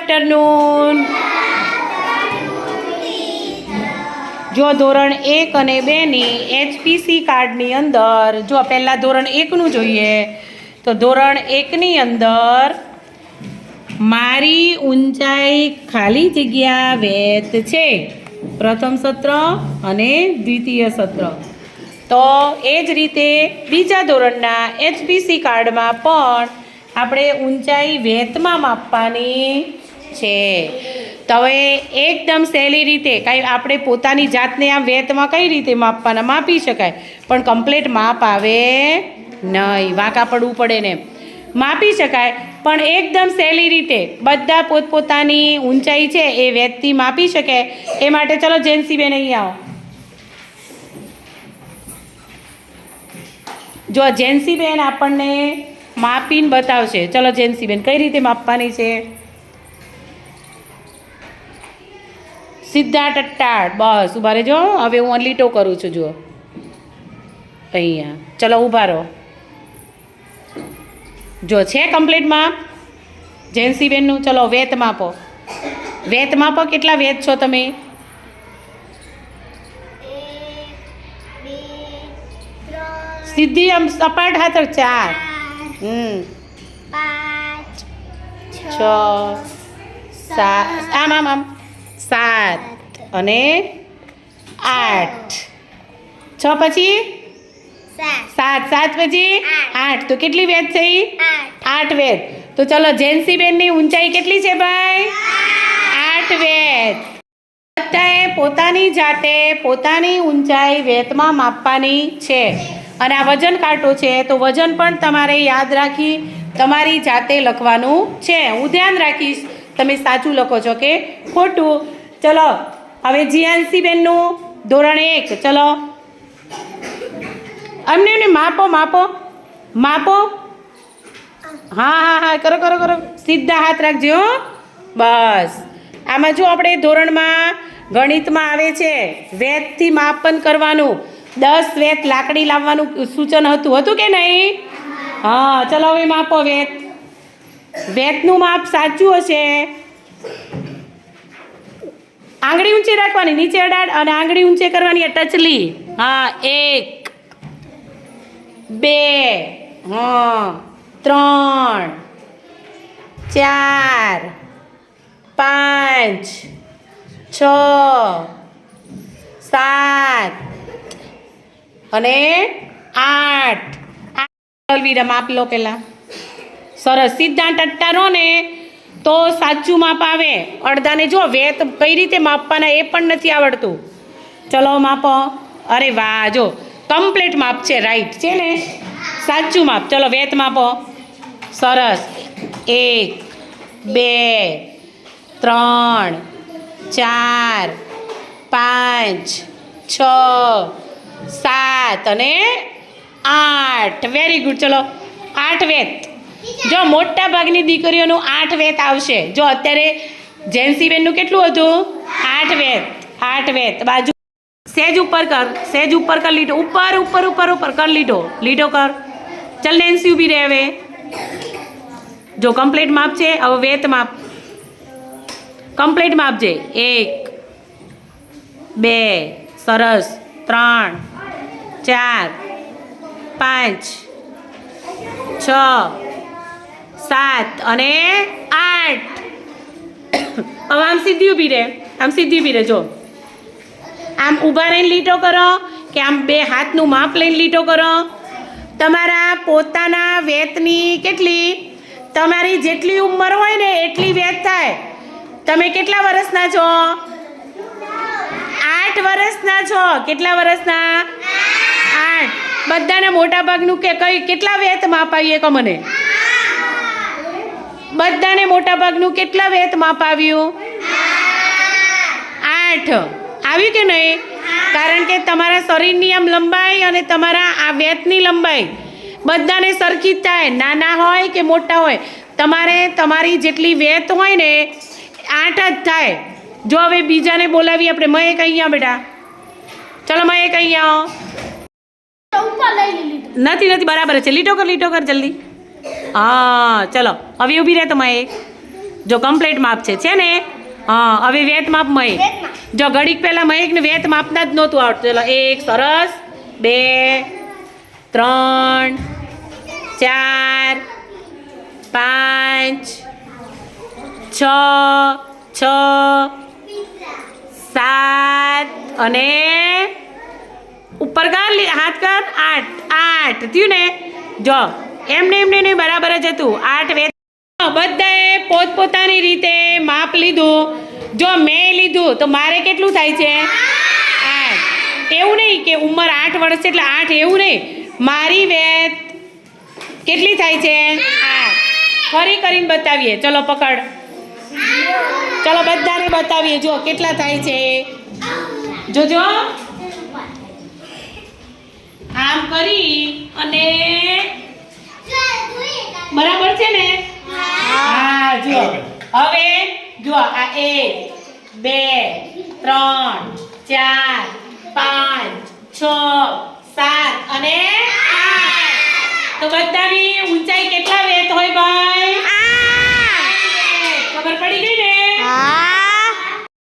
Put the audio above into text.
Afternoon. જો ધોરણ એક અને બેની એચપીસી કાર્ડની અંદર, જો પહેલાં ધોરણ એકનું જોઈએ, તો ધોરણ એકની અંદર, મારી ઊંચાઈ ખાલી જગ્યા વેત છે. પ્રથમ સત્ર અને દ્વિતીય સત્ર. તો એ જ રીતે બીજા ધોરણના એચપીસી કાર્ડમાં પણ આપણે ઊંચાઈ વેતમાં માપવાની છે. તો હવે એકદમ સહેલી રીતે કાંઈ આપણે પોતાની જાતને આમ વેતમાં કઈ રીતે માપવાના? માપી શકાય. પણ કમ્પ્લેટ માપ આવે નહીં. વાંકા પડવું પડે ને. માપી શકાય. પણ એકદમ સહેલી રીતે બધા પોતપોતાની ઊંચાઈ છે એ વેતથી માપી શકે. એ માટે ચલો જેન્સીબેન અહીં આવો. જો જેન્સીબેન આપણને માપીને બતાવશે, ચલો જેન્સીબેન કઈ રીતે માપવાની છે? સીધા ટટ્ટાડ બસ ઊભા રહેજો હવે હું અનલીટો કરું છું જુઓ. અહીંયા. ચલો ઊભા રહો. જો છે કમ્પ્લીટ માપ જેન્સીબેનનું ચલો વેત માપો. વેત માપો કેટલા વેત છો તમે? સીધી આમ સપાટ હાથર ચાર. હમ. પાંચ છ સાત આમ આમ આમ. સાત અને આઠ. છ પછી? સાત. સાત. પછી? આઠ. તો કેટલી વેદ થઈ? આઠ. આઠ વેદ તો ચલો જેન્સીબેનની ઊંચાઈ કેટલી છે ભાઈ? આઠ વેદ બધાએ પોતાની જાતે પોતાની ઊંચાઈ વેતમાં માપવાની છે. અને આ વજન કાંટો છે તો વજન પણ તમારે યાદ રાખી તમારી જાતે લખવાનું છે. હું ધ્યાન રાખીશ તમે સાચું લખો છો કે ખોટું. ચલો, હવે જીયાનસીબેનનું ધોરણ એક, ચલો. અમને એમને માપો માપો માપો. હા હા હા, કરો કરો કરો. સીધા હાથ રાખજો બસ. આમાં જો આપણે ધોરણમાં ગણિતમાં આવે છે વેતથી માપન કરવાનું. દસ વેત લાકડી લાવવાનું સૂચન હતું હતું કે નહીં? હા, ચલો, હવે માપો વેત વેતનું માપ સાચું હશે? આંગળી ઊંચી રાખવાની, નીચે અડાડ અને આંગળી ઊંચી કરવાની ટચલી હા, એક, બે, હા, ત્રણ, ચાર, પાંચ, છ, સાત અને આઠ. અલવીરા માપ લો પહેલાં. સરસ. સીધા ટટ્ટારો ને તો સાચું માપ આવે. અડધાને જો વેત કઈ રીતે માપવાના એ પણ નથી આવડતું. ચલો માપો. અરે વાહ, જો કમ્પ્લીટ માપ છે રાઈટ છે ને? સાચું માપ. ચલો, વેત માપો. સરસ. એક, બે, ત્રણ, ચાર, પાંચ, છ, સાત અને આઠ. વેરી ગુડ ચલો, આઠ વેત. જો મોટા ભાગની દીકરીઓનું આઠ વેત આવશે. જો અત્યારે જેન્સીબેનનું કેટલું હતું? આઠ વેત આઠ વેત. બાજુ સેજ ઉપર કર, સેજ ઉપર કર લીટો. ઉપર ઉપર ઉપર ઉપર કર લીટો. લીટો કર. ચલ નેન્સી ઊભી રહે હવે. જો કમ્પ્લેટ માપ છે, હવે વેત માપ. કમ્પ્લેટ માપ છે. એક, બે, સરસ. ત્રણ, ચાર, પાંચ, છ સાત અને આઠ. હવે આમ સીધી ઊભી રહે આમ સીધી ઊભી રહે જો. આમ ઊભા રહીને લીટો કરો કે આમ બે હાથનું માપ લઈને લીટો કરો. તમારા પોતાના વેતની કેટલી? તમારી જેટલી ઉંમર હોય ને એટલી વેત થાય. તમે કેટલા વર્ષના છો? આઠ વર્ષના છો. કેટલા વર્ષના? આઠ. બધાને મોટા ભાગનું કે કઈ કેટલા વેત માપ આવીએ કે મને? બધાને મોટા ભાગનું કેટલા વેત માપ આવ્યું આઠ. આવ્યું કે નહીં? કારણ કે તમારા શરીરની આમ લંબાઈ અને તમારા આ વેતની લંબાઈ બધાને સરખી થાય. નાના હોય કે મોટા હોય તમારે તમારી જેટલી વેત હોય ને આઠ જ થાય. જો હવે બીજાને બોલાવી આપણે. મયક અહીંયા બેટા. ચલો મયક અહીંયા નથી નથી બરાબર છે. લીટો કર લીટો કર જલ્દી. હા ચલો. હવે ઊભી રહે તમારે. જો કમ્પ્લેટ માપ છે છે ને? હા હવે વેત માપ મય. જો ઘડીક પહેલાં મયકને વેત માપના જ નહોતું આવડતું. ચલો એક સરસ. બે ત્રણ ચાર પાંચ છ છ સાત અને ઉપર કર હાથ કર આઠ. આઠ. થયું ને? જો એમને એમને નહીં બરાબર જ હતું. આઠ વેત બધાએ પોતપોતાની રીતે માપ લીધું. જો મેં લીધું, તો મારે કેટલું થાય છે? આઠ. એવું નહીં કે ઉંમર આઠ વર્ષ છે એટલે આઠ એવું નહીં. મારી વેત કેટલી થાય છે? આઠ. ફરી કરીને બતાવીએ. ચલો પકડ. ચલો બધાને બતાવીએ. જો કેટલા થાય છે? જોજો. આમ કરી અને જો આ એક બે ત્રણ ચાર પાંચ છ સાત અને આઠ. તો બધાની ઊંચાઈ કેટલા વેત હોય ભાઈ? ખબર પડી ગઈ ને?